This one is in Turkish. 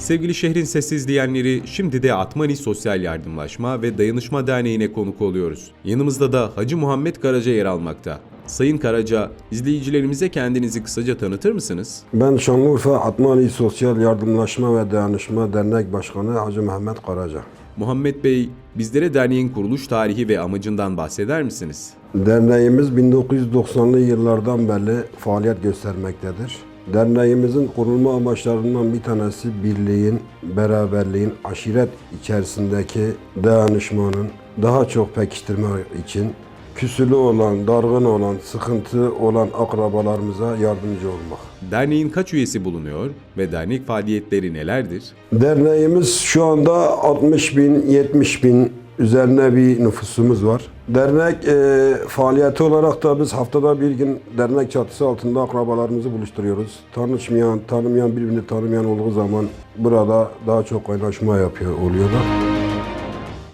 Sevgili şehrin sessiz diyenleri şimdi de Atmani Sosyal Yardımlaşma ve Dayanışma Derneği'ne konuk oluyoruz. Yanımızda da Hacı Muhammed Karaca yer almakta. Sayın Karaca, izleyicilerimize kendinizi kısaca tanıtır mısınız? Ben Şanlıurfa Atmani Sosyal Yardımlaşma ve Dayanışma Dernek Başkanı Hacı Mehmet Karaca. Muhammed Bey, bizlere derneğin kuruluş tarihi ve amacından bahseder misiniz? Derneğimiz 1990'lı yıllardan beri faaliyet göstermektedir. Derneğimizin kurulma amaçlarından bir tanesi birliğin, beraberliğin, aşiret içerisindeki dayanışmanın daha çok pekiştirme için küsülü olan, dargın olan, sıkıntı olan akrabalarımıza yardımcı olmak. Derneğin kaç üyesi bulunuyor ve dernek faaliyetleri nelerdir? Derneğimiz şu anda 60 bin, 70 bin üzerine bir nüfusumuz var. Dernek e, faaliyeti olarak da biz haftada bir gün dernek çatısı altında akrabalarımızı buluşturuyoruz. Tanışmayan, tanımayan, birbirini tanımayan olduğu zaman burada daha çok kaynaşma yapıyor oluyorlar.